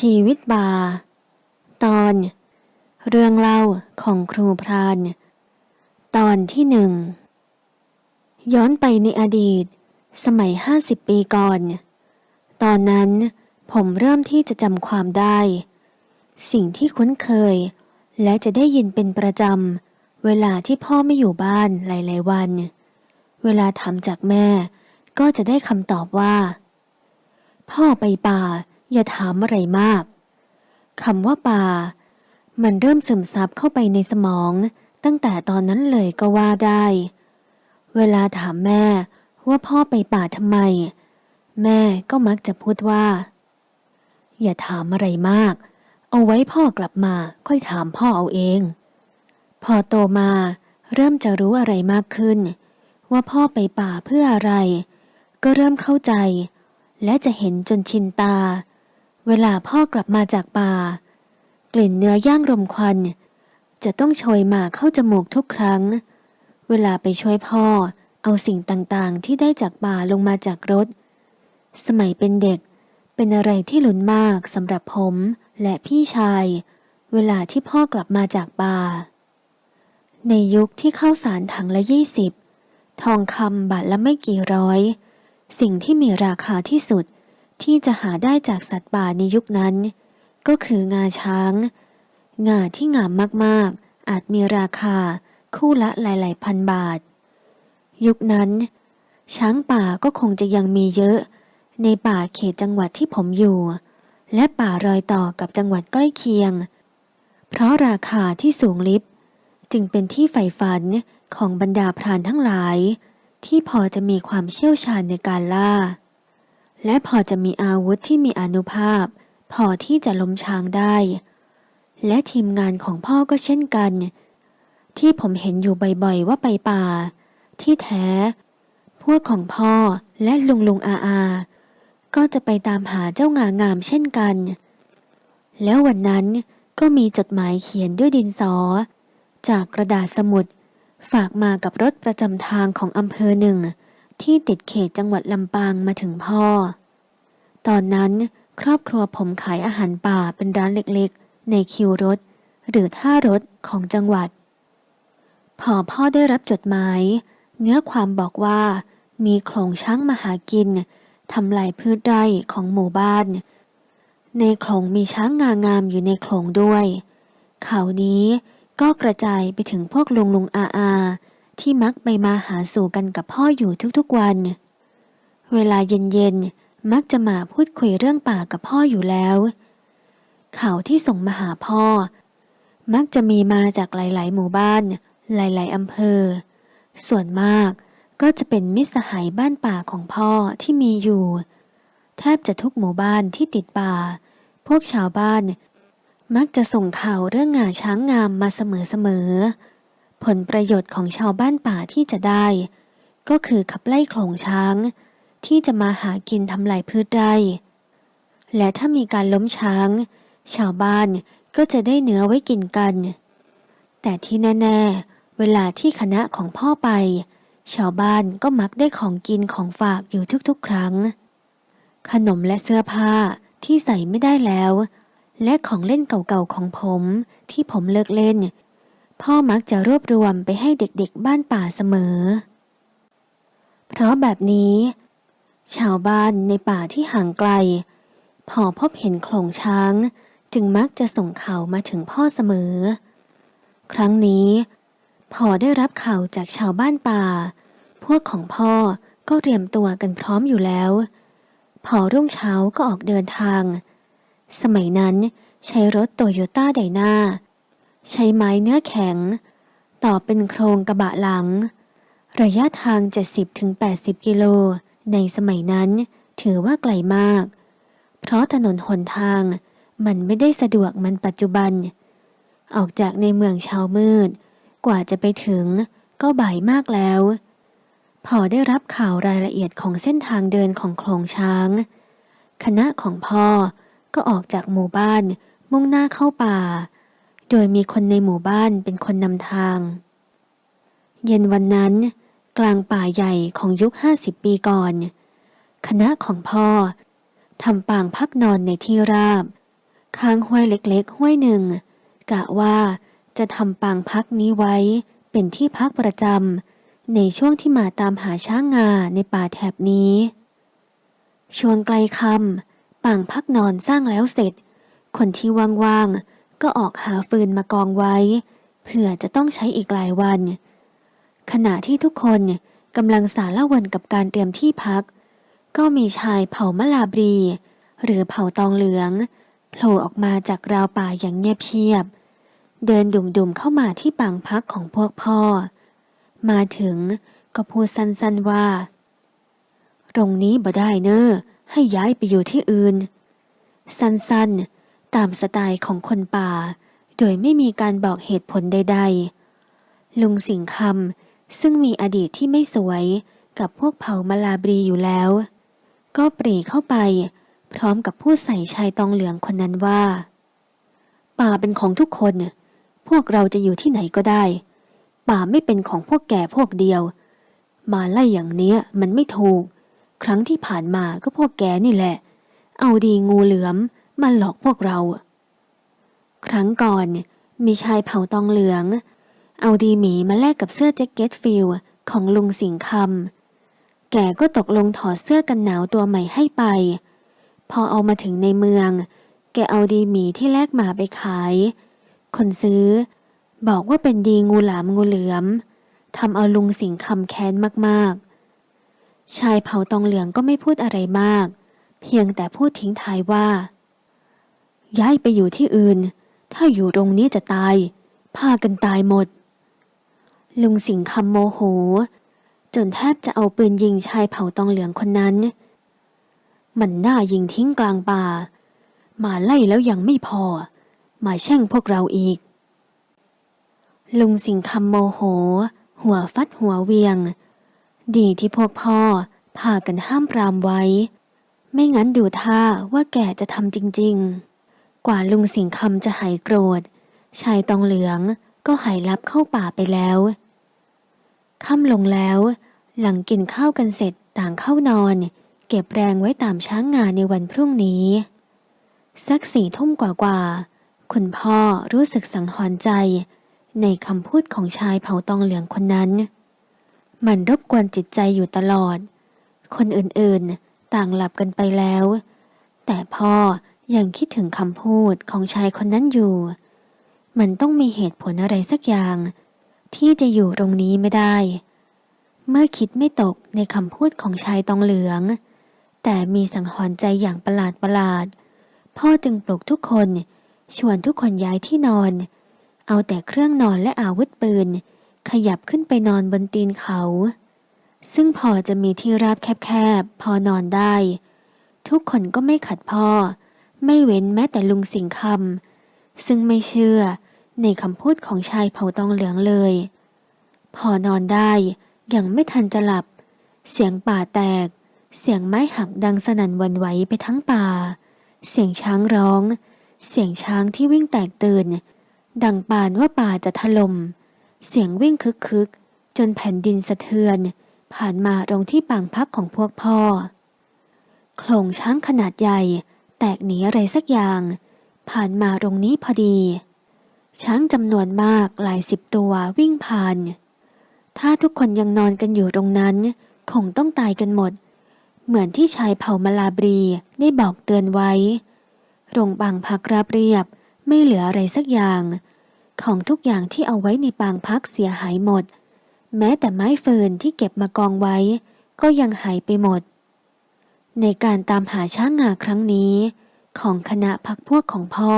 ชีวิตบา ตอน เรื่องเล่าของครูพราน ตอนที่หนึ่ง ย้อนไปในอดีต สมัยห้าสิบปีก่อน ตอนนั้นผมเริ่มที่จะจำความได้ สิ่งที่คุ้นเคย และจะได้ยินเป็นประจำ เวลาที่พ่อไม่อยู่บ้านหลาย ๆ วัน เวลาถามจากแม่ ก็จะได้คำตอบว่า พ่อไปป่า อย่าถามอะไรมากคำว่าป่า มันเริ่มซึมซับเข้าไปในสมอง ตั้งแต่ตอนนั้นเลยก็ว่าได้ เวลาถามแม่ว่าพ่อไปป่าทำไม แม่ก็มักจะพูดว่า อย่าถามอะไรมาก เอาไว้พ่อกลับมาค่อยถามพ่อเอาเอง พอโตมาเริ่มจะรู้อะไรมากขึ้น ว่าพ่อไปป่าเพื่ออะไร ก็เริ่มเข้าใจ และจะเห็นจนชินตา เวลาพ่อกลับมาจากป่า กลิ่นเนื้อย่างรมควัน จะต้องโชยมาเข้าจมูกทุกครั้ง เวลาไปช่วยพ่อเอาสิ่งต่างๆ ที่ได้จากป่าลงมาจากรถ สมัยเป็นเด็กเป็นอะไรที่หลุนมากสำหรับผมและพี่ชาย เวลาที่พ่อกลับมาจากป่า ในยุคที่ข้าวสารถังละยี่สิบทองคำบาทละไม่กี่ร้อย สิ่งที่มีราคาที่สุด ที่จะหาได้จากสัตว์ป่าในยุคนั้น ก็คืองาช้าง งาที่งามมากๆ อาจมีราคาคู่ละหลายๆพันบาท ยุคนั้น ช้างป่าก็คงจะยังมีเยอะ ในป่าเขตจังหวัดที่ผมอยู่ และป่ารอยต่อกับจังหวัดใกล้เคียง เพราะราคาที่สูงลิบ จึงเป็นที่ใฝ่ฝันของบรรดาพรานทั้งหลาย ที่พอจะมีความเชี่ยวชาญในการล่า และพอจะมีอาวุธที่มีอนุภาพ พอที่จะล้มช้างได้ และทีมงานของพ่อก็เช่นกัน ที่ผมเห็นอยู่บ่อยๆว่าไปป่า ที่แท้ พวกของพ่อและลุงลุงอาอา ก็จะไปตามหาเจ้างางามเช่นกัน แล้ววันนั้นก็มีจดหมายเขียนด้วยดินสอ จากกระดาษสมุด ฝากมากับรถประจำทางของอำเภอหนึ่ง ที่ติดเขตจังหวัดลำปางมาถึงพ่อ ตอนนั้นครอบครัวผมขายอาหารป่าเป็นร้านเล็กๆ ในคิวรถ หรือท่ารถของจังหวัด พอพ่อได้รับจดหมาย เนื้อความบอกว่ามีโขลงช้างมาหากินทำลายพืชไร่ของหมู่บ้าน ในโขลงมีช้างงางามอยู่ในโขลงด้วย ข่าวนี้ก็กระจายไปถึงพวกลุงลุงอาอา ที่มักไปมาหาสู่กันกับพ่ออยู่ทุกๆวัน เวลาเย็นๆ มักจะมาพูดคุยเรื่องป่ากับพ่ออยู่แล้ว ข่าวที่ส่งมาหาพ่อ มักจะมีมาจากหลายๆ หมู่บ้าน หลายๆอำเภอ ส่วนมากก็จะเป็นมิตรสหายบ้านป่าของพ่อที่มีอยู่ แทบจะทุกหมู่บ้านที่ติดป่า พวกชาวบ้าน มักจะส่งข่าวเรื่องงาช้างงามมาเสมอๆ ผลประโยชน์ของชาวบ้านป่าที่จะได้ ก็คือขับไล่โขลงช้าง ที่จะมาหากินทำลายพืชไร่และถ้ามีการล้มช้าง ชาวบ้านก็จะได้เนื้อไว้กินกัน แต่ที่แน่ ๆ เวลาที่คณะของพ่อไป ชาวบ้านก็มักได้ของกินของฝากอยู่ทุกๆ ครั้ง ขนมและเสื้อผ้าที่ใส่ไม่ได้แล้ว และของเล่นเก่าๆของผมที่ผมเลิกเล่น พ่อมักจะรวบรวมไปให้เด็กๆบ้านป่าเสมอ เพราะแบบนี้ ชาวบ้านในป่าที่ห่างไกล พอพบเห็นโขลงช้างจึงมักจะส่งข่าวมาถึงพ่อเสมอ ครั้งนี้พอได้รับข่าวจากชาวบ้านป่า พวกของพ่อก็เตรียมตัวกันพร้อมอยู่แล้ว พอรุ่งเช้าก็ออกเดินทาง สมัยนั้นใช้รถโตโยต้าไดนา ใช้ไม้เนื้อแข็ง ต่อเป็นโครงกระบะหลัง ระยะทาง 70-80 กิโล ในสมัยนั้นถือว่าไกลมาก เพราะถนนหนทางมันไม่ได้สะดวกเหมันปัจจุบัน ออกจากในเมืองเช้ามืด กว่าจะไปถึงก็บ่ายมากแล้ว พอได้รับข่าวรายละเอียดของเส้นทางเดินของโขลงช้าง คณะของพ่อก็ออกจากหมู่บ้านมุ่งหน้าเข้าป่า โดยมีคนในหมู่บ้านเป็นคนนำทาง เย็นวันนั้น กลางป่าใหญ่ของยุคห้าสิบปีก่อน คณะของพ่อทำปางพักนอนในที่ราบข้างห้วยเล็กๆ ห้วยหนึ่ง กะว่าจะทำปางพักนี้ไว้เป็นที่พักประจำในช่วงที่มาตามหาช้างงาในป่าแถบนี้ ช่วงไกลคำปางพักนอนสร้างแล้วเสร็จ คนที่ว่างๆ ก็ออกหาฟืนมากองไว้ เผื่อจะต้องใช้อีกหลายวัน ขณะที่ทุกคนกำลังสารละวันกับการเตรียมที่พัก ก็มีชายเผ่ามะลาบรี หรือเผ่าตองเหลืองโผล่ออกมาจากราวป่าอย่างเงียบเชียบ เดินดุ่มๆเข้ามาที่ปางพักของพวกพ่อ มาถึงก็พูดสั้นๆว่า ตรงนี้บ่ได้เนอะให้ย้ายไปอยู่ที่อื่น สั้นๆ ตามสไตล์ของคนป่า โดยไม่มีการบอกเหตุผลใด ๆ ลุงสิงคำซึ่งมีอดีตที่ไม่สวยกับพวกเผ่ามาลาบรีอยู่แล้ว ก็ปรีเข้าไป พร้อมกับพูดใส่ชายตองเหลืองคนนั้นว่า ป่าเป็นของทุกคน พวกเราจะอยู่ที่ไหนก็ได้ ป่าไม่เป็นของพวกแก่พวกเดียว มาไล่อย่างเนี้ยมันไม่ถูก ครั้งที่ผ่านมาก็พวกแกนี่แหละ เอาดีงูเหลือม มาหลอกพวกเรา ครั้งก่อนมีชายเผาตองเหลือง เอาดีหมีมาแลกกับเสื้อแจ็คเก็ตฟิลของลุงสิงคำแกก็ตกลงถอดเสื้อกันหนาวตัวใหม่ให้ไป พอเอามาถึงในเมือง แกเอาดีหมีที่แลกมาไปขาย คนซื้อ บอกว่าเป็นดีงูหลามงูเหลือมทำเอาลุงสิงคำแค้นมากๆ ชายเผาตองเหลืองก็ไม่พูดอะไรมาก เพียงแต่พูดทิ้งท้ายว่า ย้ายไปอยู่ที่อื่น ถ้าอยู่ตรงนี้จะตายพากันตายหมด ลุงสิงคำโมโห จนแทบจะเอาปืนยิงชายเผ่าตองเหลืองคนนั้น มันน่ายิงทิ้งกลางป่า มาไล่แล้วยังไม่พอ มาแช่งพวกเราอีก ลุงสิงคำโมโห หัวฟัดหัวเวียง ดีที่พวกพ่อพากันห้ามปรามไว้ ไม่งั้นดูท่าว่าแกจะทำจริง ๆ กว่าลุงสิงคำจะหายโกรธ ชายตองเหลืองก็หายลับเข้าป่าไปแล้วค่ำลงแล้ว หลังกินข้าวกันเสร็จต่างเข้านอน เก็บแรงไว้ตามช้างงานในวันพรุ่งนี้ สักสี่ทุ่มกว่าๆคุณพ่อรู้สึกสังหรณ์ใจ ในคำพูดของชายเผาตองเหลืองคนนั้น มันรบกวนจิตใจอยู่ตลอด คนอื่นๆต่างหลับกันไปแล้ว แต่พ่อ ยังคิดถึงคำพูดของชายคนนั้นอยู่ มันต้องมีเหตุผลอะไรสักอย่าง ที่จะอยู่ตรงนี้ไม่ได้ เมื่อคิดไม่ตกในคำพูดของชายตองเหลือง แต่มีสังหรณ์ใจอย่างประหลาดประหลาด พ่อจึงปลุกทุกคนชวนทุกคนย้ายที่นอน เอาแต่เครื่องนอนและอาวุธปืน ขยับขึ้นไปนอนบนตีนเขา ซึ่งพอจะมีที่ราบแคบๆ พอนอนได้ ทุกคนก็ไม่ขัดพ่อ ไม่เว้นแม้แต่ลุงสิงคำซึ่งไม่เชื่อในคำพูดของชายเผาตองเหลืองเลย พอนอนได้ยังไม่ทันจะหลับ เสียงป่าแตก เสียงไม้หักดังสนั่นวันไหวไปทั้งป่า เสียงช้างร้อง เสียงช้างที่วิ่งแตกตื่น ดังปานว่าป่าจะถลม่มเสียงวิ่งคึกคึกจนแผ่นดินสะเทือน ผ่านมาตรงที่ปางพักของพวกพ่อ โคลงช้างขนาดใหญ่ แตกหนีอะไรสักอย่าง ผ่านมาตรงนี้พอดี ช้างจำนวนมากหลายสิบตัววิ่งผ่าน ถ้าทุกคนยังนอนกันอยู่ตรงนั้น คงต้องตายกันหมด เหมือนที่ชายเผ่ามาลาบรีได้บอกเตือนไว้โรงบางพักราบเรียบไม่เหลืออะไรสักอย่าง ของทุกอย่างที่เอาไว้ในปางพักเสียหายหมด แม้แต่ไม้เฟิร์นที่เก็บมากองไว้ ก็ยังหายไปหมด ในการตามหาช้างงาครั้งนี้ ของคณะพักพวกของพ่อ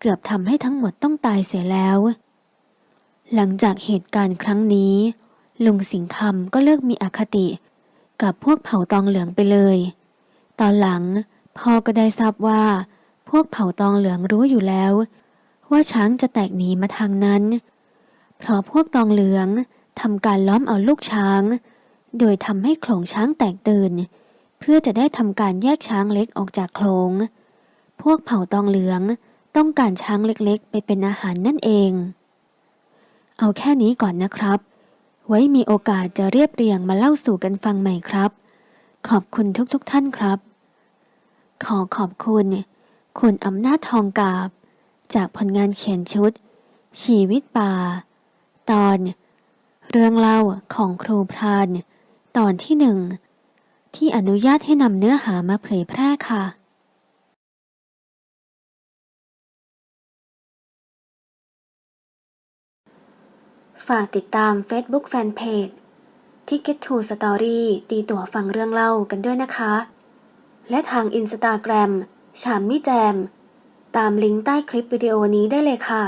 เกือบทำให้ทั้งหมดต้องตายเสียแล้ว หลังจากเหตุการณ์ครั้งนี้ ลุงสิงคำก็เลิกมีอคติ กับพวกเผ่าตองเหลืองไปเลย ตอนหลังพ่อก็ได้ทราบว่า พวกเผ่าตองเหลืองรู้อยู่แล้ว ว่าช้างจะแตกหนีมาทางนั้น เพราะพวกตองเหลืองทำการล้อมเอาลูกช้าง โดยทำให้โขลงช้างแตกตื่น เพื่อจะได้ทำการแยกช้างเล็กออกจากโขลง พวกเผ่าตองเหลืองต้องการช้างเล็กๆ ไปเป็นอาหารนั่นเอง เอาแค่นี้ก่อนนะครับ ไว้มีโอกาสจะเรียบเรียงมาเล่าสู่กันฟังใหม่ครับ ขอบคุณทุกๆทท่านครับ ขอขอบคุณ คุณอำนาจทองกาบ จากผลงานเขียนชุด ชีวิตป่า ตอน เรื่องเล่าของครูพราน ตอนที่หนึ่ง ที่อนุญาตให้นำเนื้อหามาเผยแพร่ค่ะฝากติดตาม Facebook Fanpage Ticket to Story ตีตั๋วฟังเรื่องเล่ากันด้วยนะคะ และทาง Instagram ชามมี่แจม ตามลิงก์ใต้คลิปวิดีโอนี้ได้เลยค่ะ